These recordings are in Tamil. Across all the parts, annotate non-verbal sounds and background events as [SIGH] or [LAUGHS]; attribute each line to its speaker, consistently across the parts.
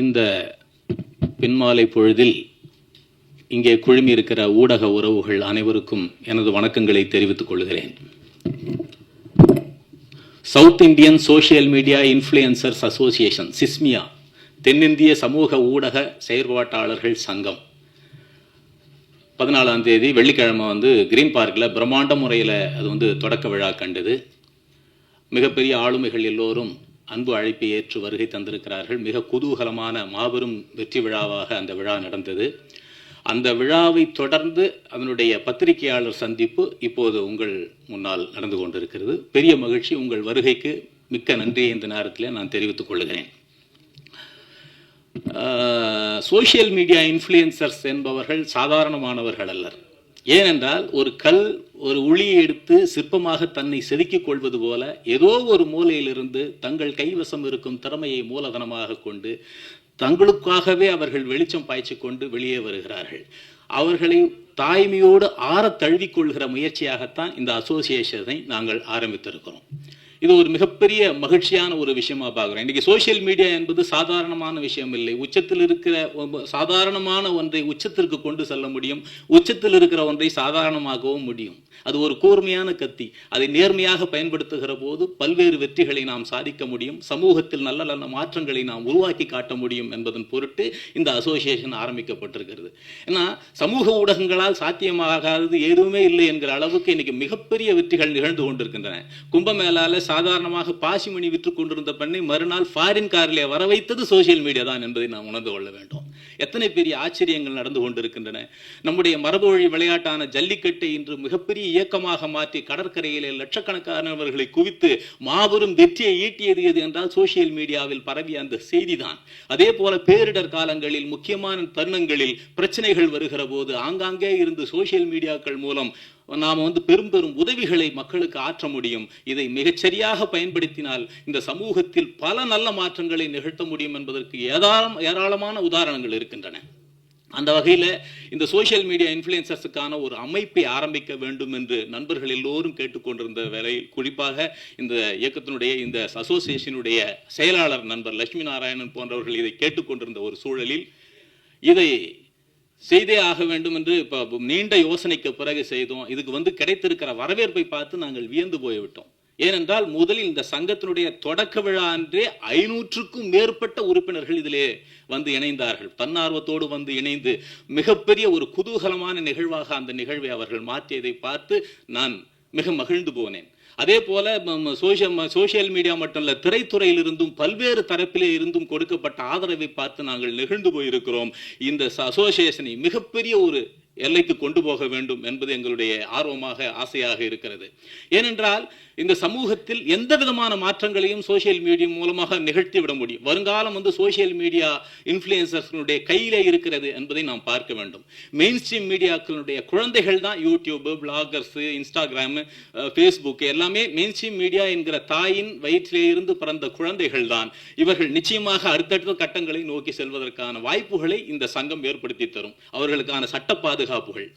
Speaker 1: இந்த பின்மாலை பொழுதில் இங்கே குழுமி இருக்கிற ஊடக உறவுகள் அனைவருக்கும் எனது வணக்கங்களை தெரிவித்துக் கொள்கிறேன். South Indian social media influencers association சிஸ்மியா தென்னிந்திய சமூக ஊடக செயற்பாட்டாளர்கள் சங்கம். பதினாலாம் தேதி வெள்ளிக்கிழமை வந்து கிரீன் பார்க்கில் பிரம்மாண்ட முறையில் அது வந்து தொடக்க விழா கண்டது. மிகப்பெரிய ஆளுமைகள் எல்லோரும் அன்பு அழைப்பை ஏற்று வருகை தந்திருக்கிறார்கள். மிக குதூகலமான மாபெரும் வெற்றி விழாவாக அந்த விழா நடந்தது. அந்த விழாவை தொடர்ந்து அதனுடைய பத்திரிகையாளர் சந்திப்பு இப்போது உங்கள் முன்னால் நடந்து கொண்டிருக்கிறது. பெரிய மகிழ்ச்சி. உங்கள் வருகைக்கு மிக்க நன்றியை இந்த நேரத்தில் நான் தெரிவித்துக் கொள்கிறேன். சோஷியல் மீடியா இன்ஃப்ளூயன்சர்ஸ் என்பவர்கள் சாதாரணமானவர்கள் அல்லர். ஏனென்றால் ஒரு கல் ஒரு உளியை எடுத்து சிற்பமாக தன்னை செதுக்கிக் கொள்வது போல ஏதோ ஒரு மூலையிலிருந்து தங்கள் கைவசம் இருக்கும் திறமையை மூலதனமாக கொண்டு தங்களுக்காகவே அவர்கள் வெளிச்சம் பாய்ச்சி கொண்டு வெளியே வருகிறார்கள். அவர்களை தாய்மையோடு ஆற தழுவிக்கொள்கிற முயற்சியாகத்தான் இந்த அசோசியேஷனை நாங்கள் ஆரம்பித்திருக்கிறோம். இது ஒரு மிகப்பெரிய மகிழ்ச்சியான ஒரு விஷயமா பார்க்குறோம். இன்றைக்கி சோசியல் மீடியா என்பது சாதாரணமான விஷயம் இல்லை உச்சத்தில் இருக்கிற சாதாரணமான ஒன்றை உச்சத்திற்கு கொண்டு செல்ல முடியும். உச்சத்தில் இருக்கிற ஒன்றை சாதாரணமாகவும் முடியும். அது ஒரு கூர்மையான கத்தி. அதை நேர்மையாக பயன்படுத்துகிற போது பல்வேறு வெற்றிகளை நாம் சாதிக்க முடியும். சமூகத்தில் நல்ல நல்ல மாற்றங்களை நாம் உருவாக்கி காட்ட முடியும் என்பதன் பொருட்டு இந்த அசோசியேஷன் ஆரம்பிக்கப்பட்டிருக்கிறது. ஏன்னா சமூக ஊடகங்களால் சாத்தியமாகாதது எதுவுமே இல்லை என்கிற அளவுக்கு இன்னைக்கு மிகப்பெரிய வெற்றிகள் நிகழ்ந்து கொண்டிருக்கின்றன. கும்பமேளால சாதாரணமாக பாசிமணி விற்று கொண்டிருந்த பெண்ணை மறுநாள் ஃபாரின் காரிலே வர வைத்தது சோசியல் மீடியா தான் என்பதை நாம் உணர்ந்து கொள்ள வேண்டும். எத்தனை பெரிய ஆச்சரியங்கள் நடந்து கொண்டிருக்கின்றன. நம்முடைய மரபு வழி விளையாட்டான ஜல்லிக்கட்டை இன்று மிகப்பெரிய இயக்கமாக மாற்றி கடற்கரையிலே லட்சக்கணக்கானவர்களை குவித்து மாபெரும் வெற்றியை ஈட்டியது எது என்றால் சோசியல் மீடியாவில் பரவிய அந்த செய்திதான். அதே போல பேரிடர் காலங்களில் முக்கியமான தருணங்களில் பிரச்சனைகள் வருகிற போது ஆங்காங்கே இருந்து சோஷியல் மீடியாக்கள் மூலம் நாம் வந்து பெரும் பெரும் உதவிகளை மக்களுக்கு ஆற்ற முடியும். இதை மிகச்சரியாக பயன்படுத்தினால் இந்த சமூகத்தில் பல நல்ல மாற்றங்களை நிகழ்த்த முடியும் என்பதற்கு ஏதாரம் ஏராளமான உதாரணங்கள் இருக்கின்றன. அந்த வகையில் இந்த சோஷியல் மீடியா இன்ஃப்ளூயன்சர்ஸுக்கான ஒரு அமைப்பை ஆரம்பிக்க வேண்டும் என்று நண்பர்கள் எல்லோரும் கேட்டுக்கொண்டிருந்த வேளையில் குறிப்பாக இந்த இயக்கத்தினுடைய இந்த அசோசியேஷனுடைய செயலாளர் நண்பர் லட்சுமி நாராயணன் போன்றவர்கள் இதை கேட்டுக்கொண்டிருந்த ஒரு சூழலில் இதை செய்தே ஆக வேண்டும் என்று இப்போ நீண்ட யோசனைக்கு பிறகு செய்தோம். இதுக்கு வந்து கிடைத்திருக்கிற வரவேற்பை பார்த்து நாங்கள் வியந்து போய்விட்டோம். ஏனென்றால் முதலில் இந்த சங்கத்தினுடைய தொடக்க விழா அன்றே ஐநூற்றுக்கும் மேற்பட்ட உறுப்பினர்கள் இதிலே வந்து இணைந்தார்கள். தன்னார்வத்தோடு வந்து இணைந்து மிகப்பெரிய ஒரு குதூகலமான நிகழ்வாக அந்த நிகழ்வை அவர்கள் மாற்றியதை பார்த்து நான் மிக மகிழ்ந்து போனேன். அதே போல சோசியல் சோசியல் மீடியா மட்டும் இல்ல திரைத்துறையில் இருந்தும் பல்வேறு தரப்பிலே இருந்தும் கொடுக்கப்பட்ட ஆதரவை பார்த்து நாங்கள் நெகிழ்ந்து போயிருக்கிறோம். இந்த அசோசியேஷனை மிகப்பெரிய ஒரு எல்லைக்கு கொண்டு போக வேண்டும் என்பது எங்களுடைய ஆர்வமாக ஆசையாக இருக்கிறது. ஏனென்றால் இந்த சமூகத்தில் எந்த விதமான மாற்றங்களையும் சோஷியல் மீடியா மூலமாக நிகழ்த்தி விட முடியும். வருங்காலம் வந்து சோஷியல் மீடியா இன்ஃப்ளூயன்சர்ஸ்களுடைய கையிலே இருக்கிறது என்பதை நாம் பார்க்க வேண்டும். மெயின் ஸ்ட்ரீம் மீடியாக்களுடைய குழந்தைகள் தான் யூடியூப் பிளாகர்ஸ் இன்ஸ்டாகிராம் ஃபேஸ்புக் எல்லாமே மெயின் ஸ்ட்ரீம் மீடியா என்கிற தாயின் வயிற்றிலே இருந்து பிறந்த குழந்தைகள் தான். இவர்கள் நிச்சயமாக அடுத்தடுத்த கட்டங்களை நோக்கி செல்வதற்கான வாய்ப்புகளை இந்த சங்கம் ஏற்படுத்தி தரும். அவர்களுக்கான சட்ட பாதுகாப்புகள்.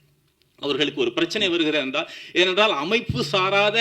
Speaker 1: அவர்களுக்கு ஒரு பிரச்சனை வருகிறது என்றால் ஏனென்றால் அமைப்பு சாராத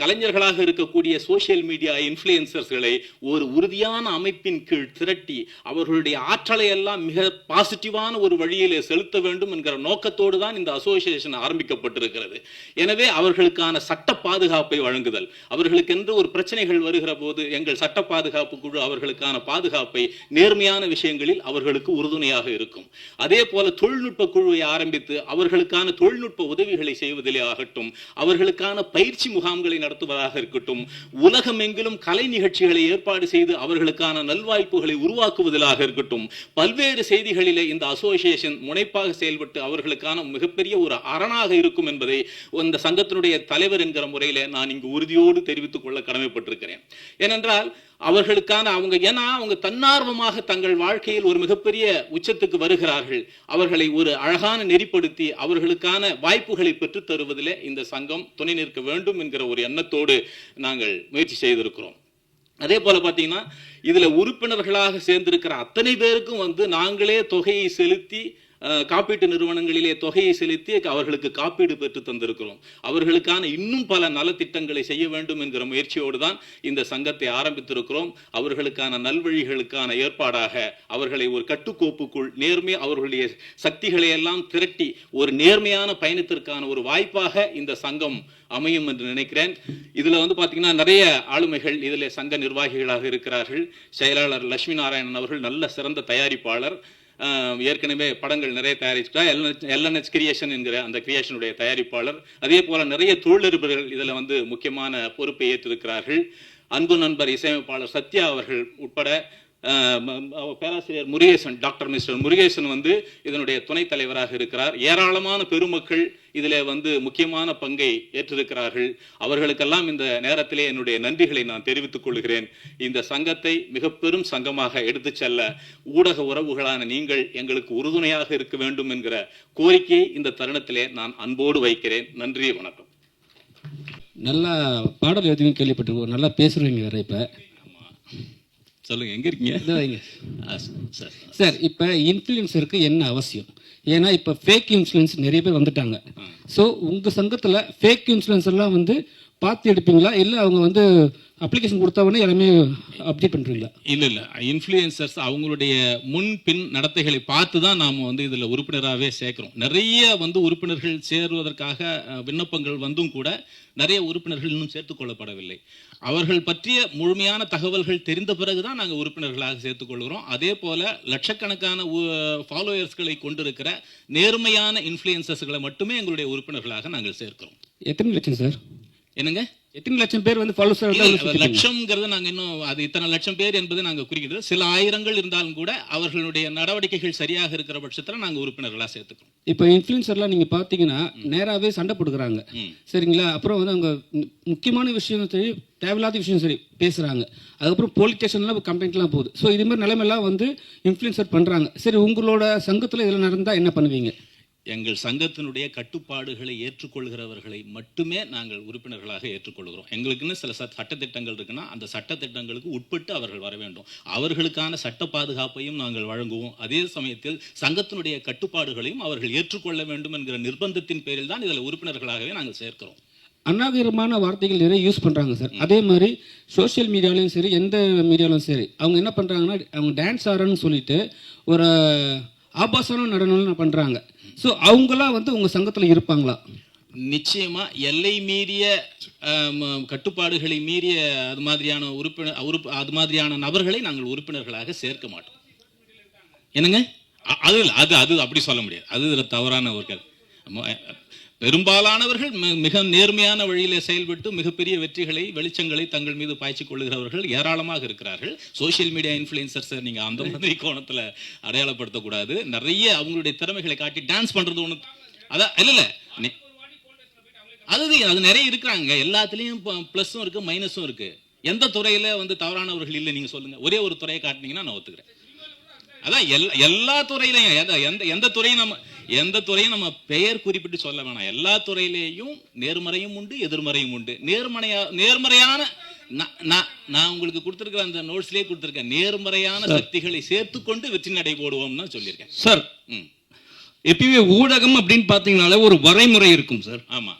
Speaker 1: கலைஞர்களாக இருக்கக்கூடிய சோசியல் மீடியா இன்ஃப்ளூயன்சர்ஸ்களை ஒரு உறுதியான அமைப்பின் கீழ் திரட்டி அவர்களுடைய ஆற்றலை எல்லாம் மிக பாசிட்டிவான ஒரு வழியிலே செலுத்த வேண்டும் என்கிற நோக்கத்தோடு தான் இந்த அசோசியேஷன் ஆரம்பிக்கப்பட்டிருக்கிறது. எனவே அவர்களுக்கான சட்ட பாதுகாப்பை வழங்குதல். அவர்களுக்கென்று ஒரு பிரச்சனைகள் வருகிற போது எங்கள் சட்ட பாதுகாப்பு குழு அவர்களுக்கான பாதுகாப்பை நேர்மையான விஷயங்களில் அவர்களுக்கு உறுதுணையாக இருக்கும். அதே போல தொழில்நுட்ப குழுவை ஆரம்பித்து அவர்களுக்கான தொழில்நுட்ப உதவிகளை செய்வதிலே ஆகட்டும் அவர்களுக்கான பயிற்சி முகாம்களை நடத்துவதாக இருக்கட்டும் உலகமெங்கிலும் கலை நிகழ்ச்சிகளை ஏற்பாடு செய்து அவர்களுக்கான நல்வாய்ப்புகளை உருவாக்குவதிலாக இருக்கட்டும் பல்வேறு செய்திகளிலே இந்த அசோசியேஷன் முனைப்பாக செயல்பட்டு அவர்களுக்கான மிகப்பெரிய ஒரு அரணாக இருக்கும் என்பதை இந்த சங்கத்தினுடைய தலைவர் என்கிற முறையில நான் இங்கு உறுதியோடு தெரிவித்துக் கொள்ள கடமைப்பட்டிருக்கிறேன். ஏனென்றால் அவர்களுக்கான அவங்க ஏன்னா அவங்க தன்னார்வமாக தங்கள் வாழ்க்கையில் ஒரு மிகப்பெரிய உச்சத்துக்கு வருகிறார்கள். அவர்களை ஒரு அழகான நெறிப்படுத்தி அவர்களுக்கான வாய்ப்புகளை பெற்று தருவதிலே இந்த சங்கம் துணை நிற்க வேண்டும் என்கிற ஒரு எண்ணத்தோடு நாங்கள் முயற்சி செய்திருக்கிறோம். அதே போல பார்த்தீங்கன்னா இதில் உறுப்பினர்களாக சேர்ந்திருக்கிற அத்தனை பேருக்கும் வந்து நாங்களே தொகையை செலுத்தி காப்பீட்டு நிறுவனங்களிலே தொகையை செலுத்தி அவர்களுக்கு காப்பீடு பெற்று தந்திருக்கிறோம். அவர்களுக்கான இன்னும் பல நலத்திட்டங்களை செய்ய வேண்டும் என்கிற முயற்சியோடு தான் இந்த சங்கத்தை ஆரம்பித்திருக்கிறோம். அவர்களுக்கான நல்வழிகளுக்கான ஏற்பாடாக அவர்களை ஒரு கட்டுக்கோப்புக்குள் நேர்மை அவர்களுடைய சக்திகளை எல்லாம் திரட்டி ஒரு நேர்மையான பயணத்திற்கான ஒரு வாய்ப்பாக இந்த சங்கம் அமையும் என்று நினைக்கிறேன். இதுல வந்து பாத்தீங்கன்னா நிறைய ஆளுமைகள் இதில் சங்க நிர்வாகிகளாக இருக்கிறார்கள். செயலாளர் லட்சுமி நாராயணன் அவர்கள் நல்ல சிறந்த தயாரிப்பாளர். ஏற்கனவே படங்கள் நிறைய தயாரிச்சிட்டார் எல்என்ஹெச் கிரியேஷன் என்கிற அந்த கிரியேஷனுடைய தயாரிப்பாளர். அதே போல நிறைய தொழிலதிபர்கள் இதில் வந்து முக்கியமான பொறுப்பை ஏற்றிருக்கிறார்கள். அன்பு நண்பர் இசையமைப்பாளர் சத்யா அவர்கள் உட்பட பேராசிரியர் முருகேசன் டாக்டர் மிஸ்டர் முருகேசன் வந்து இதனுடைய துணைத் தலைவராக இருக்கிறார். ஏராளமான பெருமக்கள் இதில் வந்து முக்கியமான பங்கை ஏற்றிருக்கிறார்கள். அவர்களுக்கெல்லாம் இந்த நேரத்திலே என்னுடைய நன்றிகளை நான் தெரிவித்துக் கொள்கிறேன். இந்த சங்கத்தை மிக பெரும் சங்கமாக எடுத்துச் செல்ல ஊடக உறவுகளான நீங்கள் எங்களுக்கு உறுதுணையாக இருக்க வேண்டும் என்கிற கோரிக்கையை இந்த தருணத்திலே நான் அன்போடு வைக்கிறேன். நன்றி வணக்கம்.
Speaker 2: நல்லா பாடல் எதுவும் கேள்விப்பட்டிருக்கோம். நல்லா பேசுறீங்க வேற இப்போ.
Speaker 1: சொல்லுங்க எங்க இருக்கீங்க? Sir
Speaker 2: sir. இப்போ இன்ஃப்ளூயன்சருக்கு என்ன அவசியம்? ஏன்னா இப்போ ஃபேக் இன்ஃப்ளூயன்ஸ் நிறைய பேர் வந்துட்டாங்க. ஸோ உங்கள் சங்கத்தில் ஃபேக் இன்ஃப்ளூயன்சர்லாம் வந்து பார்த்து எடுப்பீங்களா? இல்லை அவங்க வந்து அப்ளிகேஷன் கொடுத்தவொடனே எல்லாமே அப்டேட் பண்ணுறீங்களா
Speaker 1: இல்ல இல்ல. இன்ஃப்ளூயன்சர்ஸ் அவங்களுடைய முன் பின் நடத்தைகளை பார்த்து தான் நாம வந்து இதுல உறுப்பினராகவே சேர்க்கிறோம். நிறைய வந்து உறுப்பினர்கள் சேருவதற்காக விண்ணப்பங்கள் வந்தும் கூட நிறைய உறுப்பினர்கள் இன்னும் சேர்த்துக் கொள்ளப்படவில்லை. அவர்கள் பற்றிய முழுமையான தகவல்கள் தெரிந்த பிறகுதான் நாங்க உறுப்பினர்களாக சேர்த்துக் கொள்கிறோம். அதே போல லட்சக்கணக்கான ஃபாலோயர்ஸ்களை கொண்டிருக்கிற நேர்மையான இன்ஃப்ளூயன்சர்ஸ்களை மட்டுமே எங்களுடைய உறுப்பினர்களாக நாங்கள் சேர்க்கிறோம்.
Speaker 2: எத்தனை லட்சம் சார்?
Speaker 1: என்னங்க?
Speaker 2: எத்தனை லட்சம் பேர் வந்து
Speaker 1: இல்ல, லட்சம்ங்கிறது நாங்க இன்னும் அது இத்தனை லட்சம் பேர் என்பது நாங்க குறிக்கிறது. சில ஆயிரங்கள் இருந்தாலும் கூட அவர்களுடைய நடவடிக்கைகள் சரியாக இருக்கிற பட்சத்துல நாங்க உறுப்பினர்களா சேர்த்துக்கிறோம்.
Speaker 2: இப்போ இன்ஃப்ளூயன்சர்லாம் நீங்கள் பார்த்தீங்கன்னா நேராகவே சண்டை போட்டுக்கிறாங்க. சரிங்களா? அப்புறம் வந்து அவங்க முக்கியமான விஷயம் சரி தேவையில்லாத விஷயம் சரி பேசுகிறாங்க அதுக்கப்புறம் போலீஸ் ஸ்டேஷன்லாம் கம்ப்ளைண்ட்லாம் போகுது. ஸோ இது மாதிரி நிலைமையெல்லாம் வந்து இன்ஃப்ளூயன்சர் பண்ணுறாங்க சரி உங்களோட சங்கத்தில் இதெல்லாம் நடந்தால் என்ன பண்ணுவீங்க?
Speaker 1: எங்கள் சங்கத்தினுடைய கட்டுப்பாடுகளை ஏற்றுக்கொள்கிறவர்களை மட்டுமே நாங்கள் உறுப்பினர்களாக ஏற்றுக்கொள்கிறோம். எங்களுக்குன்னு சில சட்- சட்டத்திட்டங்கள் இருக்குன்னா அந்த சட்டத்திட்டங்களுக்கு உட்பட்டு அவர்கள் வர வேண்டும். அவர்களுக்கான சட்ட பாதுகாப்பையும் நாங்கள் வழங்குவோம். அதே சமயத்தில் சங்கத்தினுடைய கட்டுப்பாடுகளையும் அவர்கள் ஏற்றுக்கொள்ள வேண்டும் என்கிற நிர்பந்தத்தின் பேரில் தான் இதில் உறுப்பினர்களாகவே நாங்கள் சேர்க்கிறோம்.
Speaker 2: அநாகரிகமான வார்த்தைகள் நிறைய யூஸ் பண்ணுறாங்க சார் அதே மாதிரி சோஷியல் மீடியாலையும் சரி எந்த மீடியாலையும் சரி அவங்க என்ன பண்ணுறாங்கன்னா அவங்க டான்ஸ் ஆடுறன்னு சொல்லிட்டு ஒரு ஆபாசமான நடனம் பண்ணுறாங்க ஸோ அவங்களாம் வந்து உங்கள் சங்கத்தில் இருப்பாங்களா?
Speaker 1: நிச்சயமா எல்லை மீறிய கட்டுப்பாடுகளை மீறிய அது மாதிரியான உறுப்பினர் உறுப்பு அது மாதிரியான நபர்களை நாங்கள் உறுப்பினர்களாக சேர்க்க மாட்டோம். என்னங்க? அது அது அது அப்படி சொல்ல முடியாது. அது இதில் தவறான ஒரு கருத்து. பெரும்பாலானவர்கள் மிக நேர்மையான வழியிலே செயல்பட்டு மிகப்பெரிய வெற்றிகளை வெளிச்சங்களை தங்கள் மீது பாய்ச்சிக் கொள்கிறவர்கள் ஏராளமாக இருக்கிறார்கள். சோசியல் மீடியா இன்ஃபுளுசர்ஸை நீங்க அந்த மாதிரி கோணத்துல அடையாளப்படுத்தக்கூடாது. நிறைய அவங்களுடைய திறமைகளை காட்டி டான்ஸ் பண்றது ஒண்ணு அதான் இல்ல இல்ல. அது அது நிறைய இருக்கிறாங்க. எல்லாத்துலயும் ப்ளஸ்ஸும் இருக்கு மைனஸும் இருக்கு. எந்த துறையில வந்து தவறானவர்கள் இல்லை நீங்க சொல்லுங்க. ஒரே ஒரு துறையை காட்டினீங்கன்னா நான் ஒத்துக்கிறேன். அதான் எல்லா எல்லா துறையிலையும் எந்த எந்த துறையும் நம்ம எந்த துறையும் நம்ம பெயர் குறிப்பிட்டு சொல்ல வேணாம். எல்லா துறையிலேயும் நேர்மறையும் உண்டு எதிர்மறையும் உண்டு. நேர்மறையா நேர்மறையான நான் உங்களுக்கு கொடுத்துருக்கிற அந்த நோட்ஸ்லயே கொடுத்துருக்கேன் நேர்மறையான சக்திகளை சேர்த்துக்கொண்டு வெற்றி நடை போடுவோம்னு சொல்லியிருக்கேன்.
Speaker 3: சார் எப்பயுமே ஊடகம் அப்படின்னு பார்த்தீங்கனாலே ஒரு வரைமுறை இருக்கும் சார்
Speaker 1: ஆமா.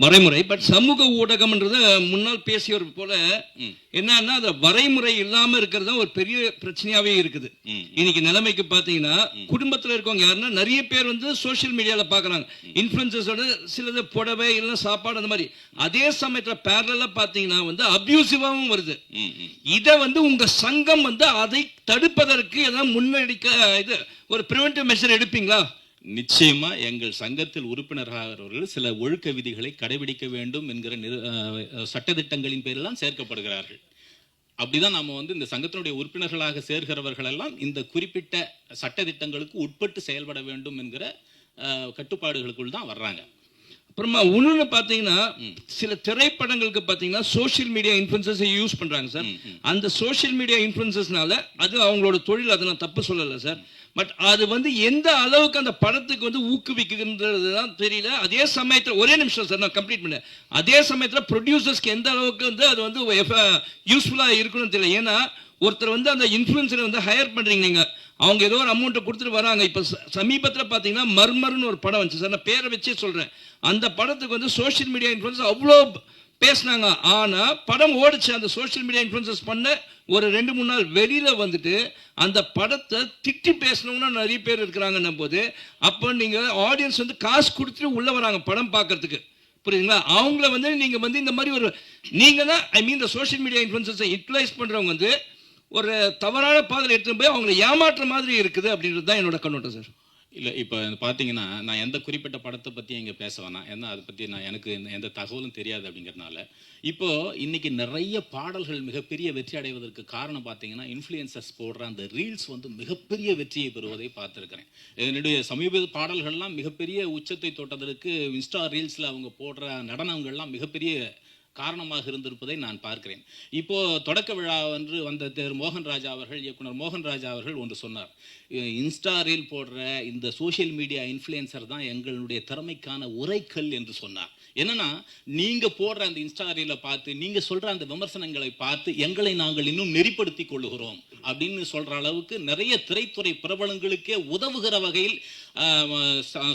Speaker 3: வரைமுறை பட் சமூக ஊடகம்ன்றது முன்னால் பேசியவர் போல. என்னன்னா அந்த வரைமுறை இல்லாம இருக்கிறது தான் ஒரு பெரிய பிரச்சனையாவே இருக்குது. இன்னைக்கு நிலைமைக்கு பாத்தீங்கன்னா குடும்பத்துல இருக்கவங்க யாருன்னா நிறைய பேர் வந்து சோஷியல் மீடியால பாக்குறாங்க இன்ஃபுளுசஸோட சிலது புடவை இல்லைன்னா சாப்பாடு அந்த மாதிரி. அதே சமயத்துல பேரலா பாத்தீங்கன்னா வந்து அபியூசிவாவும் வருது. இதை வந்து உங்க சங்கம் வந்து அதை தடுப்பதற்கு ஏதாவது முன்னெடுக்க இது ஒரு ப்ரிவென்டிவ் மெஷர் எடுப்பீங்களா?
Speaker 1: நிச்சயமா எங்கள் சங்கத்தில் உறுப்பினராகிறவர்கள் சில ஒழுக்க விதிகளை கடைபிடிக்க வேண்டும் என்கிற நிறு- அஹ், சட்டதிட்டங்களின் பேரில் தான் சேர்க்கப்படுகிறார்கள். அப்படிதான் நாம வந்து இந்த சங்கத்தினுடைய உறுப்பினர்களாக சேர்கிறவர்கள் எல்லாம் இந்த குறிப்பிட்ட சட்டதிட்டங்களுக்கு உட்பட்டு செயல்பட வேண்டும் என்கிற கட்டுப்பாடுகளுக்குள் தான் வர்றாங்க.
Speaker 3: அப்புறமா இன்னொன்று பார்த்தீங்கன்னா சில திரைப்படங்களுக்கு பார்த்தீங்கன்னா சோஷியல் மீடியா இன்ஃபுளுசஸ் யூஸ் பண்றாங்க சார். அந்த சோஷியல் மீடியா இன்ஃபுளுசஸ்னால அது அவங்களோட தொழில் அதை நான் தப்பு சொல்லலை சார். பட் அது வந்து எந்த அளவுக்கு அந்த படத்துக்கு வந்து ஊக்குவிக்குன்றது தான் தெரியல. அதே சமயத்தில் ஒரே நிமிஷம் சார் நான் கம்ப்ளீட் பண்ணேன். அதே சமயத்தில் ப்ரொடியூசர்ஸ்க்கு எந்த அளவுக்கு வந்து அது வந்து யூஸ்ஃபுல்லாக இருக்கணும்னு தெரியல. ஏன்னா ஒருத்தர் வந்து அந்த இன்ஃப்ளூயன்ஸரை வந்து ஹையர் பண்ணுறீங்க நீங்கள் அவங்க ஏதோ ஒரு அமௌண்ட்டை கொடுத்துட்டு வராங்க. இப்போ சமீபத்தில் பார்த்தீங்கன்னா மர்மர்னு ஒரு படம் வந்துச்சு சார் நான் பேரை வச்சே சொல்கிறேன் அந்த படத்துக்கு வந்து சோஷியல் மீடியா இன்ஃப்ளூயன்ஸ் அவ்வளோ பேசினாங்க. ஆனால் படம் ஓடிச்சு. அந்த சோஷியல் மீடியா இன்ஃப்ளூன்சஸ் பண்ண ஒரு ரெண்டு மூணு நாள் வெளியில் வந்துட்டு அந்த படத்தை திட்டி பேசணும்னு நிறைய பேர் இருக்கிறாங்கன்னும் போது அப்போ நீங்கள் ஆடியன்ஸ் வந்து காசு கொடுத்துட்டு உள்ளே வராங்க படம் பார்க்கறதுக்கு. புரியுதுங்களா? அவங்கள வந்து நீங்கள் வந்து இந்த மாதிரி ஒரு நீங்கள் தான் ஐ மீன் இந்த சோஷியல் மீடியா இன்ஃப்ளூன்சஸை யூட்டிலைஸ் பண்ணுறவங்க வந்து ஒரு தவறான பாதையில் எடுத்துகிட்டு போய் அவங்களை ஏமாற்ற மாதிரி இருக்குது அப்படின்றது தான் என்னோட கண்ணோட்டம் சார்
Speaker 1: இல்லை இப்போ பார்த்தீங்கன்னா நான் எந்த குறிப்பிட்ட படத்தை பற்றி இங்கே பேச வேணாம். ஏன்னா அதை பற்றி நான் எனக்கு எந்த- எந்த தகவலும் தெரியாது அப்படிங்கிறனால இப்போது இன்றைக்கி நிறைய பாடல்கள் மிகப்பெரிய வெற்றி அடைவதற்கு காரணம் பார்த்தீங்கன்னா இன்ஃப்ளூயன்சஸ் போடுற அந்த ரீல்ஸ் வந்து மிகப்பெரிய வெற்றியை பெறுவதை பார்த்துருக்கிறேன். என்னுடைய சமீப பாடல்கள்லாம் மிகப்பெரிய உச்சத்தை தொட்டதற்கு இன்ஸ்டா ரீல்ஸில் அவங்க போடுற நடனங்கள்லாம் மிகப்பெரிய காரணமாக இருந்திருப்பதை நான் பார்க்கிறேன். இப்போ தொடக்க விழா என்று வந்த திரு மோகன் ராஜா அவர்கள் இயக்குனர் மோகன் ராஜா அவர்கள் ஒன்று சொன்னார். இன்ஸ்டா ரீல் போடுற இந்த சோஷியல் மீடியா இன்ஃப்ளூயன்சர் தான் எங்களுடைய திறமைக்கான உரைக்கல் என்று சொன்னார். என்னன்னா நீங்க போடுற அந்த இன்ஸ்டா ரீலை பார்த்து நீங்க சொல்ற அந்த விமர்சனங்களை பார்த்து எங்களை நாங்கள் இன்னும் நெறிப்படுத்திக் கொள்ளுகிறோம் அப்படின்னு சொல்ற அளவுக்கு நிறைய திரைத்துறை பிரபலங்களுக்கே உதவுகிற வகையில்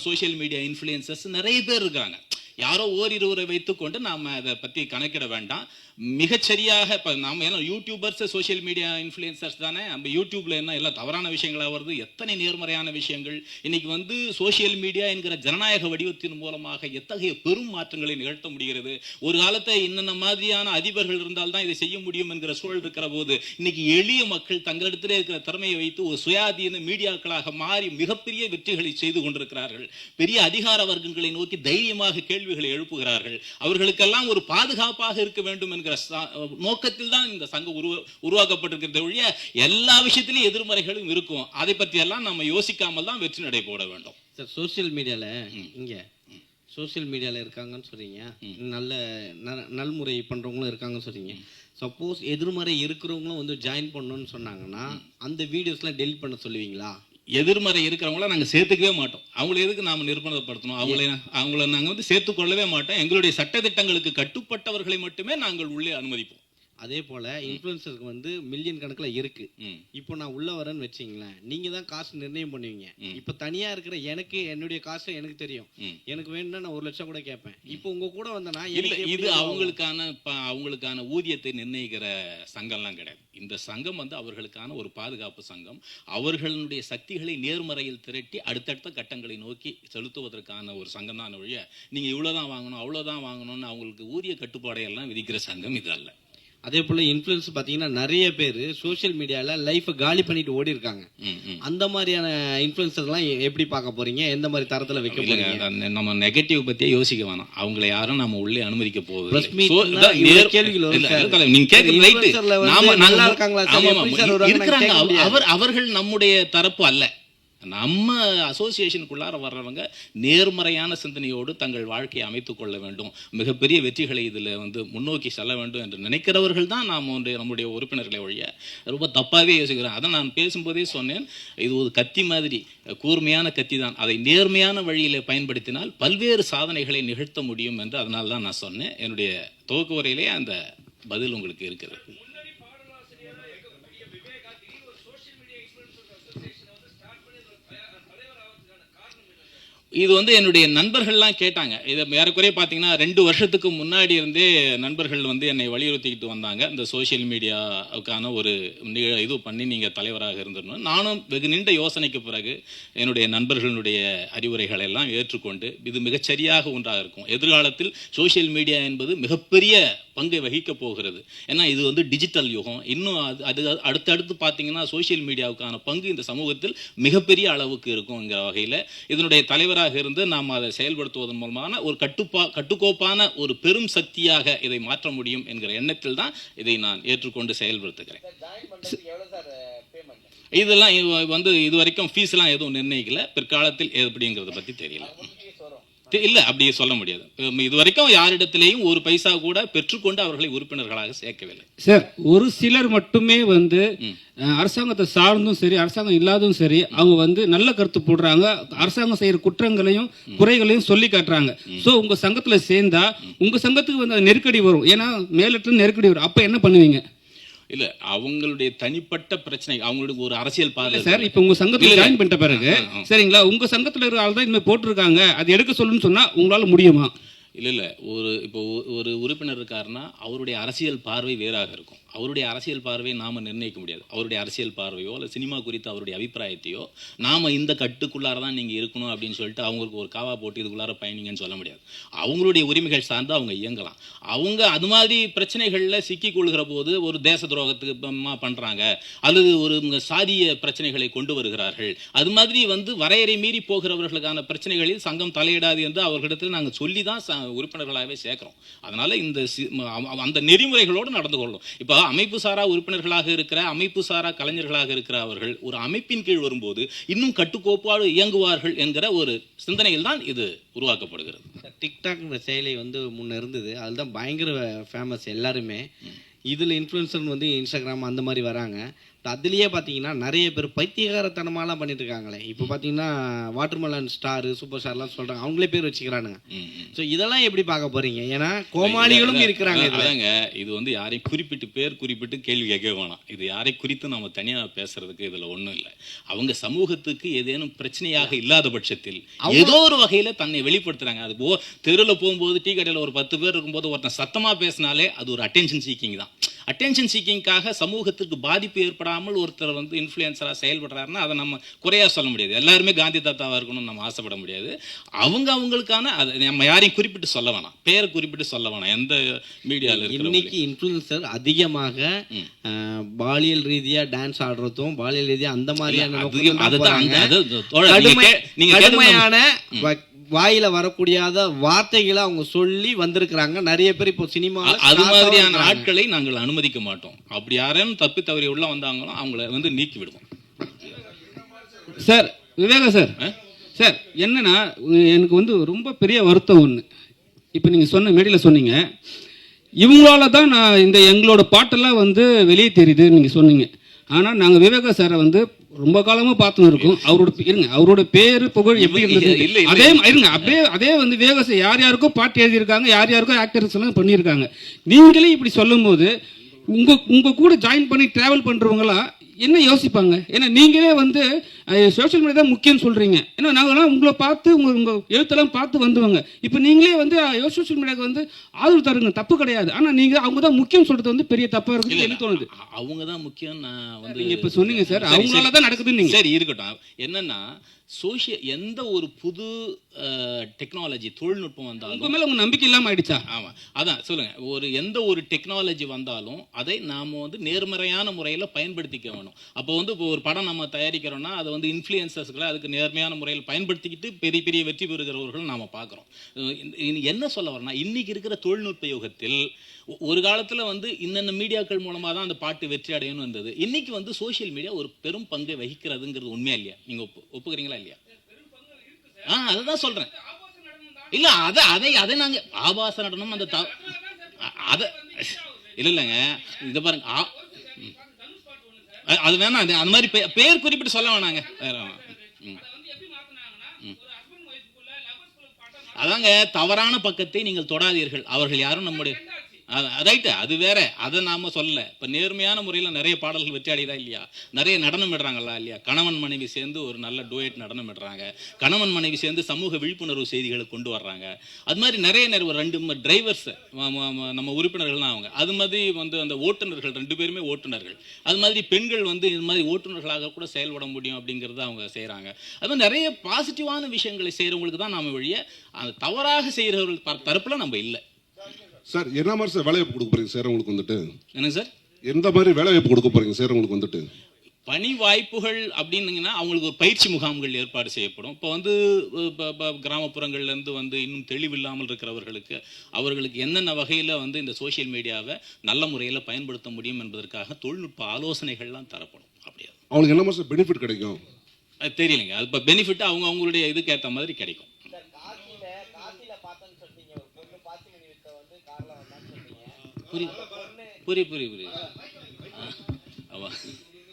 Speaker 1: சோஷியல் மீடியா இன்ஃப்ளூயன்சர்ஸ் நிறைய பேர் இருக்காங்க. யாரோ ஓரிருவரை வைத்துக்கொண்டு நாம் அதை பற்றி கணக்கிட வேண்டாம். மிகச்சரியாக இப்போ நம்ம ஏன்னா யூடியூபர்ஸ் சோஷியல் மீடியா இன்ஃப்ளூயன்சர்ஸ் தானே? நம்ம யூடியூப்ல என்ன எல்லாம் தவறான விஷயங்களாக வருது? எத்தனை நேர்மறையான விஷயங்கள்? இன்னைக்கு வந்து சோஷியல் மீடியா என்கிற ஜனநாயக வடிவத்தின் மூலமாக எத்தகைய பெரும் மாற்றங்களை நிகழ்த்த முடிகிறது? ஒரு காலத்தை என்னென்ன மாதிரியான அதிபர்கள் இருந்தால் தான் இதை செய்ய முடியும் என்கிற சூழல் இருக்கிற போது இன்னைக்கு எளிய மக்கள் தங்களிடத்திலே இருக்கிற திறமையை வைத்து ஒரு சுயாதீன மீடியாக்களாக மாறி மிகப்பெரிய வெற்றிகளை செய்து கொண்டிருக்கிறார்கள். பெரிய அதிகார வர்க்கங்களை நோக்கி தைரியமாக கேள்விகளை எழுப்புகிறார்கள். அவர்களுக்கெல்லாம் ஒரு பாதுகாப்பாக இருக்க வேண்டும் என்கிற நோக்கத்தில் தான் இந்த சங்கம் உருவ உருவாக்கப்பட்டிருக்கிறத ஒழிய எல்லா விஷயத்திலும் எதிர்மறைகளும் இருக்கும். அதை பற்றி எல்லாம் நம்ம யோசிக்காமல் தான் வெற்றி நடை போட வேண்டும்.
Speaker 4: சார் சோஷியல் மீடியால இங்க சோஷியல் மீடியால இருக்காங்கன்னு சொல்றீங்க. நல்ல நல்முறை பண்றவங்களும் இருக்காங்கன்னு சொல்றீங்க. சப்போஸ் எதிர்மறை இருக்கிறவங்களும் வந்து ஜாயின் பண்ணணும்னு சொன்னாங்கன்னா அந்த வீடியோஸ்லாம் டெலிட் பண்ண சொல்லுவீங்களா?
Speaker 1: எதிர்மறை இருக்கிறவங்கள நாங்கள் சேர்த்துக்கவே மாட்டோம். அவங்களை எதுக்கு நாம் நிர்பந்தப்படுத்தணும்? அவங்களை அவங்கள நாங்கள் வந்து சேர்த்துக்கொள்ளவே மாட்டோம். எங்களுடைய சட்டதிட்டங்களுக்கு கட்டுப்பட்டவர்களை மட்டுமே நாங்கள் உள்ளே அனுமதிப்போம்.
Speaker 4: அதே போல இன்ஃப்ளூயன்சருக்கு வந்து மில்லியன் கணக்குல இருக்கு. இப்போ நான் உள்ள வரேன்னு வச்சிங்களேன் நீங்க தான் காசு நிர்ணயம் பண்ணுவீங்க. இப்போ தனியா இருக்கிற எனக்கு என்னுடைய காசு எனக்கு தெரியும். எனக்கு வேணும்னா நான் ஒரு லட்சம் கூட கேட்பேன். இப்போ உங்க கூட வந்தனா
Speaker 1: இல்ல
Speaker 4: எனக்கு
Speaker 1: இது அவங்களுக்கான அவங்களுக்கான ஊதியத்தை நிர்ணயிக்கிற சங்கம்லாம் கிடையாது. இந்த சங்கம் வந்து அவர்களுக்கான ஒரு பாதுகாப்பு சங்கம். அவர்களுடைய சக்திகளை நேர்மறையில் திரட்டி அடுத்தடுத்த கட்டங்களை நோக்கி செலுத்துவதற்கான ஒரு சங்கம் தான் ஒழிய நீங்க இவ்வளவுதான் வாங்கணும் அவ்வளவுதான் வாங்கணும்னு அவங்களுக்கு ஊதிய கட்டுப்பாடை எல்லாம் விதிக்கிற சங்கம் இது அல்ல.
Speaker 4: அதே போல இன்ஃப்ளூயன்ஸ் பாத்தீங்கன்னா நிறைய பேர் சோஷியல் மீடியால லைஃபை காலி பண்ணிட்டு ஓடி இருக்காங்க. அந்த மாதிரியான இன்ஃப்ளூயன்சர்லாம் எப்படி பார்க்க போறீங்க? எந்த மாதிரி தரத்துல வைக்க போறீங்க?
Speaker 1: நம்ம நெகட்டிவ் பத்தியே யோசிக்க வேணாம். அவங்கள யாரும் நம்ம உள்ளே அனுமதிக்க போகுது
Speaker 4: கேள்விகள்
Speaker 1: நீங்க கேட்கறது நாம-
Speaker 4: நல்லா இருக்காங்களா.
Speaker 1: அவர் அவர்கள் நம்முடைய தரப்பு அல்ல. நம்ம அசோசியேஷனுக்குள்ளார வர்றவங்க நேர்மறையான சிந்தனையோடு தங்கள் வாழ்க்கையை அமைத்து கொள்ள வேண்டும். மிகப்பெரிய வெற்றிகளை இதில் வந்து முன்னோக்கி செல்ல வேண்டும் என்று நினைக்கிறவர்கள் தான் நாம் ஒன்று நம்முடைய உறுப்பினர்களை ஒழிய ரொம்ப தப்பாகவே யோசிக்கிறோம் அதை நான் பேசும்போதே சொன்னேன். இது ஒரு கத்தி மாதிரி கூர்மையான கத்தி தான். அதை நேர்மையான வழியில் பயன்படுத்தினால் பல்வேறு சாதனைகளை நிகழ்த்த முடியும் என்று அதனால தான் நான் சொன்னேன். என்னுடைய துவக்க உரையிலே அந்த பதில் உங்களுக்கு இருக்கிறது. இது வந்து என்னுடைய நண்பர்கள்லாம் கேட்டாங்க. இதை ஏறக்குறைய பார்த்தீங்கன்னா ரெண்டு வருஷத்துக்கு முன்னாடி இருந்தே நண்பர்கள் வந்து என்னை வலியுறுத்திக்கிட்டு வந்தாங்க. இந்த சோஷியல் மீடியாவுக்கான ஒரு இது பண்ணி நீங்கள் தலைவராக இருந்துடணும் நானும் வெகு நீண்ட யோசனைக்கு பிறகு என்னுடைய நண்பர்களுடைய அறிவுரைகளை எல்லாம் ஏற்றுக்கொண்டு இது மிகச்சரியாக ஒன்றாக இருக்கும். எதிர்காலத்தில் சோஷியல் மீடியா என்பது மிகப்பெரிய பங்கை வகிக்க போகிறது. ஏன்னா இது வந்து டிஜிட்டல் யுகம். இன்னும் அது அது அடுத்தடுத்து பார்த்தீங்கன்னா சோஷியல் மீடியாவுக்கான பங்கு இந்த சமூகத்தில் மிகப்பெரிய அளவுக்கு இருக்குங்கிற வகையில் இதனுடைய தலைவராக இருந்து நாம் அதை செயல்படுத்துவதன் மூலமான ஒரு கட்டுப்பா கட்டுக்கோப்பான ஒரு பெரும் சக்தியாக இதை மாற்ற முடியும் என்கிற எண்ணத்தில் தான் இதை நான் ஏற்றுக்கொண்டு செயல்படுத்துகிறேன். இதெல்லாம் இவ- வந்து இது வரைக்கும் ஃபீஸ்லாம் எதுவும் நிர்ணயிக்கல. பிற்காலத்தில் எப்படிங்கிறத பற்றி தெரியல. இல்ல அப்படி சொல்ல முடியாது. இது வரைக்கும் யாரிடத்திலேயும் ஒரு பைசா கூட பெற்றுக்கொண்டு அவர்களை உறுப்பினர்களாக சேர்க்கவில்லை.
Speaker 2: சார் ஒரு சிலர் மட்டுமே வந்து அரசாங்கத்தை சார்ந்தும் சரி அரசாங்கம் இல்லாதும் சரி அவங்க வந்து நல்ல கருத்து போடுறாங்க. அரசாங்கம் செய்யற குற்றங்களையும் குறைகளையும் சொல்லி காட்டுறாங்க. சோ உங்க சங்கத்துல சேர்ந்தா உங்க சங்கத்துக்கு வந்து நெருக்கடி வரும். ஏன்னா மேலிட்ட நெருக்கடி வரும். அப்ப என்ன பண்ணுவீங்க?
Speaker 1: இல்ல அவங்களுடைய தனிப்பட்ட பிரச்சனை அவங்களுக்கு ஒரு அரசியல்
Speaker 2: இல்ல சார் இப்போ உங்க சங்கத்துல. ஜாயின் பண்ணிட்ட பிறகு. சரிங்களா உங்க சங்கத்துல இருக்கிற ஆள் தான் இனிமேல் போட்டிருக்காங்க. அது எடுக்க சொல்லுன்னு சொன்னா உங்களால முடியுமா?
Speaker 1: இல்ல இல்ல. ஒரு இப்போ ஒரு உறுப்பினர் இருக்காருன்னா அவருடைய அரசியல் பார்வை வேறாக இருக்கும். அவருடைய அரசியல் பார்வையை நாம் நிர்ணயிக்க முடியாது. அவருடைய அரசியல் பார்வையோ இல்லை சினிமா குறித்த அவருடைய அபிப்பிராயத்தையோ நாம் இந்த கட்டுக்குள்ளார தான் நீங்கள் இருக்கணும் அப்படின்னு சொல்லிட்டு அவங்களுக்கு ஒரு காவா போட்டு இதுக்குள்ளார பயணிங்கன்னு சொல்ல முடியாது. அவங்களுடைய உரிமைகள் சார்ந்து அவங்க இயங்கலாம். அவங்க அது மாதிரி பிரச்சனைகளில் சிக்கிக் கொள்கிற போது ஒரு தேச துரோகத்துக்கு பண்ணுறாங்க அல்லது ஒரு சாதிய பிரச்சனைகளை கொண்டு வருகிறார்கள். அது மாதிரி வந்து வரையறை மீறி போகிறவர்களுக்கான பிரச்சனைகளில் சங்கம் தலையிடாது என்று அவர்களிடத்தில் நாங்கள் சொல்லி தான் ச- உறுப்பினர்களாகவே சேர்க்குறோம். அதனால் இந்த சி- அந்த நெறிமுறைகளோடு நடந்து கொள்ளும் இப்போ அமைப்பு சாரா உறுப்பினர்களாக இருக்கிற அமைப்பு சாரா கலைஞர்களாக இருக்கிற அவர்கள் ஒரு அமைப்பின் கீழ் வரும்போது இன்னும் கட்டுக்கோப்பாடு இயங்குவார்கள் என்கிற ஒரு சிந்தனையில் தான் இது உருவாக்கப்படுகிறது.
Speaker 4: டிக்டாக்ன்ற செயலி வந்து முன்ன இருந்தது. அதுதான் பயங்கர ஃபேமஸ் எல்லாருமே. இதில் இன்ஃப்ளூயன்சர் வந்து இன்ஸ்டாகிராம் அந்த மாதிரி வராங்க. அதுலேயே பார்த்தீங்கன்னா நிறைய பேர் பைத்தியகாரத்தனமாலாம் பண்ணிட்டு இருக்காங்களே இப்போ பார்த்தீங்கன்னா வாட்டர்மெலன் ஸ்டார் சூப்பர் ஸ்டார்லாம் சொல்கிறாங்க அவங்களே பேர் வச்சுக்கிறானுங்க. ஸோ இதெல்லாம் எப்படி பார்க்க போறீங்க? ஏன்னா கோமாளிகளும் இருக்கிறாங்க.
Speaker 1: அதாங்க இது வந்து யாரையும் குறிப்பிட்டு பேர் குறிப்பிட்டு கேள்வி கேட்க வேணாம். இது யாரை குறித்து நம்ம தனியா பேசுறதுக்கு இதுல ஒண்ணும் இல்லை. அவங்க சமூகத்துக்கு ஏதேனும் பிரச்சனையாக இல்லாத பட்சத்தில் ஏதோ ஒரு வகையில தன்னை வெளிப்படுத்துறாங்க. அது போ தெருவில் போகும்போது டீ கடையில் ஒரு பத்து பேர் இருக்கும்போது ஒருத்தன் சத்தமா பேசினாலே அது ஒரு அட்டென்ஷன் சீக்கிங் தான். அட்டென்ஷன் சீக்கிங்காக சமூகத்திற்கு பாதிப்பு ஏற்படாமல் ஒருத்தர் வந்து இன்ஃப்ளூயன்சராக செயல்படுறாருன்னா அதை நம்ம குறையா சொல்ல முடியாது. எல்லாருமே காந்தி தாத்தாவா இருக்கணும்னு நம்ம ஆசைப்பட முடியாது. அவங்க அவங்களுக்கான அதை நம்ம யாரையும் குறிப்பிட்டு சொல்ல வேணாம். பேரை குறிப்பிட்டு சொல்ல வேணாம். எந்த மீடியாவில்
Speaker 4: இன்னைக்கு இன்ஃப்ளூயன்சர் அதிகமாக பாலியல் ரீதியா டான்ஸ் ஆடுறதும் பாலியல் ரீதியா அந்த மாதிரியான
Speaker 1: அதுதான் நீங்க
Speaker 4: கடுமையான வாயில வரக்கூடியாத வார்த்தைகளை அவங்க சொல்லி வந்திருக்கிறாங்க. நிறைய பேர் இப்போ சினிமா
Speaker 1: அது மாதிரியான ஆட்களை நாங்கள் அனுமதிக்க மாட்டோம். அப்படி யாரும் தப்பி தவறி உள்ள வந்தாங்களோ அவங்கள வந்து நீக்கி விடுவோம்.
Speaker 2: Sir Viveka sir? சார் என்னன்னா எனக்கு வந்து ரொம்ப பெரிய வருத்தம் ஒன்று இப்போ நீங்கள் சொன்ன மேடையில் சொன்னீங்க. இவங்களால தான் நான் இந்த எங்களோட பாட்டெல்லாம் வந்து வெளியே தெரியுது நீங்கள் சொன்னீங்க. ஆனால் நாங்கள் விவேகா சாரை வந்து ரொம்ப காலமாக பார்த்துன்னு இருக்கோம். அவரோட இருங்க அவரோட பேரு புகழ் எப்படி இருந்தது. அதே இருங்க அப்படியே அதே வந்து விவேகா சார் யார் யாருக்கோ பாட்டு எழுதியிருக்காங்க யார் யாருக்கோ ஆக்டர்ஸ் எல்லாம் பண்ணியிருக்காங்க. நீங்களே இப்படி சொல்லும்போது உங்க உங்க கூட ஜாயின் பண்ணி டிராவல் பண்றவங்களா என்ன யோசிப்பாங்க? ஏன்னா நீங்களே வந்து சோஷியல் மீடியா தான் முக்கியம்னு சொல்றீங்க. ஏன்னா நாங்களாம் உங்களை பார்த்து உங்க உங்க எழுத்தெல்லாம் பார்த்து வந்தவங்க. இப்போ நீங்களே வந்து சோஷியல் மீடியாவுக்கு வந்து ஆதரவு தருங்க. தப்பு கிடையாது. ஆனா நீங்க அவங்க தான் முக்கியம் சொல்றது வந்து பெரிய தப்பா இருக்குன்னு எனக்கு தோணுது.
Speaker 1: அவங்க தான் முக்கியம். நான் வந்து
Speaker 2: நீங்க இப்ப சொன்னீங்க சார். அவங்களால. தான் நடக்குதுன்னு நீங்க.
Speaker 1: சரி இருக்கட்டும். என்னன்னா சோசியல் எந்த ஒரு புது டெக்னாலஜி தொழில்நுட்பம் வந்தாலும்
Speaker 2: உங்க மேல உங்க நம்பிக்கை இல்லாம ஆயிடுச்சா?
Speaker 1: ஆமா. அதான் சொல்லுங்க. ஒரு எந்த ஒரு டெக்னாலஜி வந்தாலும் அதை நாம வந்து நேர்மறையான முறையில பயன்படுத்திக்க வேணும். அப்போ வந்து இப்போ ஒரு படம் நம்ம தயாரிக்கிறோம்னா அதை வந்து இன்ஃப்ளூயன்சர்ஸ்களை அதுக்கு நேர்மையான முறையில் பயன்படுத்திக்கிட்டு பெரிய பெரிய வெற்றி பெறுகிறவர்கள் நாம் பார்க்குறோம். என்ன சொல்ல வரேன்னா இன்னைக்கு இருக்கிற தொழில்நுட்ப யுகத்தில் ஒரு காலத்துல வந்து இன்னென்ன மீடியாக்கள் மூலமா தான் அந்த பாட்டு வெற்றி அடையணும் இருந்தது இன்னைக்கு வந்து சோஷியல் மீடியா ஒரு பெரும் பங்கை வகிக்கிறதுங்கிறது உண்மையா இல்லையா? நீங்க ஒப்பு ஒப்புக்கிறீங்களா இல்லையா? ஆ அதுதான் சொல்றேன். இல்ல அதை அதை அதை நாங்க ஆபாச நடனம் அந்த த- அதை அத இல்லைங்க. இதை பாருங்க ஆ- அது வேணாம் அது அந்த மாதிரி பே- பேர் குறிப்பிட்டு சொல்ல வேணாங்க. வேற அதாங்க தவறான பக்கத்தை நீங்கள் தொடாதீர்கள். அவர்கள் யாரும் நம்முடைய ரைட்டு அது வேற. அதை நாம சொல்லலை. இப்ப நேர்மையான முறையில் நிறைய பாடல்கள் வெற்றியாடிதா இல்லையா? நிறைய நடனம் இடுறாங்களா இல்லையா? கணவன் மனைவி சேர்ந்து ஒரு நல்ல டூயட் நடனம் இடுறாங்க. கணவன் மனைவி சேர்ந்து சமூக விழிப்புணர்வு செய்திகளை கொண்டு வர்றாங்க. அது மாதிரி நிறைய நேரம் ஒரு ரெண்டு டிரைவர்ஸ் நம்ம உறுப்பினர்கள் தான் அவங்க. அது மாதிரி வந்து அந்த ஓட்டுநர்கள் ரெண்டு பேருமே ஓட்டுநர்கள். அது மாதிரி பெண்கள் வந்து இது மாதிரி ஓட்டுநர்களாக கூட செயல்பட முடியும் அப்படிங்கிறத அவங்க செய்கிறாங்க அது மாதிரி நிறைய பாசிட்டிவான விஷயங்களை செய்கிறவங்களுக்கு தான் நாம வழிய அந்த தவறாக செய்கிறவர்கள் தரப்பில் நம்ம இல்லை.
Speaker 5: சார் என்ன மாதிரி சார் வேலைவாய்ப்பு கொடுக்க போறீங்க சார் உங்களுக்கு வந்துட்டு?
Speaker 1: என்னங்க சார்?
Speaker 5: எந்த மாதிரி வேலைவாய்ப்பு கொடுக்க போறீங்க சார் உங்களுக்கு வந்துட்டு?
Speaker 1: பணி வாய்ப்புகள் அப்படின்னீங்கன்னா அவங்களுக்கு ஒரு பயிற்சி முகாம்கள் ஏற்பாடு செய்யப்படும். இப்போ வந்து கிராமப்புறங்கள்லேருந்து வந்து இன்னும் தெளிவில்லாமல் இருக்கிறவர்களுக்கு அவர்களுக்கு என்னென்ன வகையில் வந்து இந்த சோஷியல் மீடியாவை நல்ல முறையில் பயன்படுத்த முடியும் என்பதற்காக தொழில்நுட்ப ஆலோசனைகள்லாம் தரப்படும். அப்படியா?
Speaker 5: அவங்களுக்கு என்ன மாதிரி பெனிஃபிட் கிடைக்கும்?
Speaker 1: அது தெரியலைங்க. அது இப்போ பெனிஃபிட் அவங்க அவங்களுடைய இதுக்கு ஏற்ற மாதிரி கிடைக்கும். புரியுது புரியுது புரியுது புரியுது ஆ, ஆமா.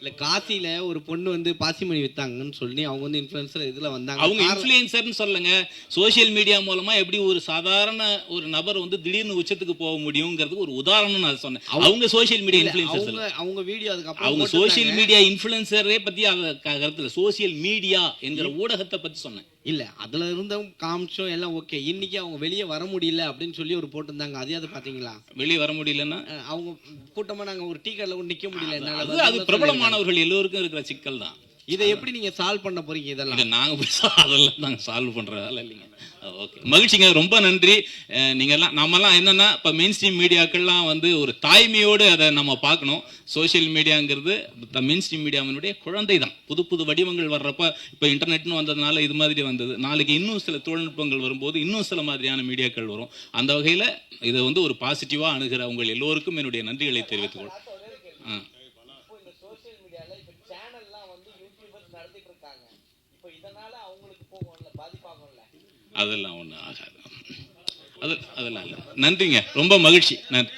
Speaker 4: இல்ல காசியில ஒரு பொண்ணு வந்து பாசிமணி வித்தாங்கன்னு சொல்லி அவங்க வந்து இன்ஃபுளுசர் இதுல வந்தாங்க.
Speaker 1: அவங்க இன்ஃப்ளூயன்சர்னு சொல்லுங்க. சோஷியல் மீடியா மூலமா எப்படி ஒரு சாதாரண ஒரு நபர் வந்து திடீர்னு உச்சத்துக்கு போக முடியுங்கிறதுக்கு ஒரு உதாரணம் நான் சொன்னேன். அவங்க சோஷியல் மீடியா
Speaker 4: இல்ல,
Speaker 1: இன்ஃப்ளூயன்சர்ஸ்
Speaker 4: அவங்க வீடியோ அதுக்கப்புறம்
Speaker 1: அவங்க. சோஷியல் மீடியா இன்ஃப்ளூயன்சரே க- கருத்துல சோஷியல் மீடியா என்கிற ஊடகத்தை பத்தி சொன்னேன்.
Speaker 4: இல்ல அதுல இருந்தவங்க காமிச்சோம் எல்லாம் ஓகே. இன்னைக்கு அவங்க வெளியே வர முடியல அப்படின்னு சொல்லி ஒரு போட்டிருந்தாங்க. அதையாவது பாத்தீங்களா?
Speaker 1: வெளியே வர முடியலன்னா?
Speaker 4: அவங்க கூட்டமா நாங்க ஒரு டீ கடையில கூட நிக்க முடியல.
Speaker 1: அது அது. பிரபலமானவர்கள் எல்லோருக்கும் இருக்கிற சிக்கல் தான்.
Speaker 4: இதை எப்படி நீங்க சால்வ் பண்ண போறீங்க இதெல்லாம்?
Speaker 1: நாங்க [LAUGHS] அதெல்லாம் நாங்க சால்வ் பண்ற வேலை இல்லைங்க ஓகே மகிழ்ச்சிங்க ரொம்ப நன்றி. நீங்க எல்லாம் நம்மலாம் என்னன்னா இப்போ மெயின் ஸ்ட்ரீம் மீடியாக்கள்லாம் வந்து ஒரு தாய்மையோடு அதை நம்ம பார்க்கணும். சோஷியல் மீடியாங்கிறது மெயின் ஸ்ட்ரீம் மீடியாவினுடைய குழந்தை தான் புது புது வடிவங்கள் வர்றப்ப இப்போ இன்டர்நெட்னு வந்ததுனால இது மாதிரி வந்தது. நாளைக்கு இன்னும் சில தொழில்நுட்பங்கள் வரும்போது இன்னும் சில மாதிரியான மீடியாக்கள் வரும். அந்த வகையில் இதை வந்து ஒரு பாசிட்டிவாக அணுகிற உங்கள் எல்லோருக்கும் என்னுடைய நன்றிகளை தெரிவித்துக் ஆ
Speaker 4: சோஷியல் மீடியால இப்ப சேனல்லாம் வந்து யூடியூபர்ஸ் நடத்திட்டு இருக்காங்க இப்போ இதனால அவங்களுக்கு போகும்ல பாதிப்பாகும்ல
Speaker 1: அதெல்லாம் ஒன்றும் ஆகாது. அது அதெல்லாம் இல்லை. நன்றிங்க. ரொம்ப மகிழ்ச்சி. நன்றி.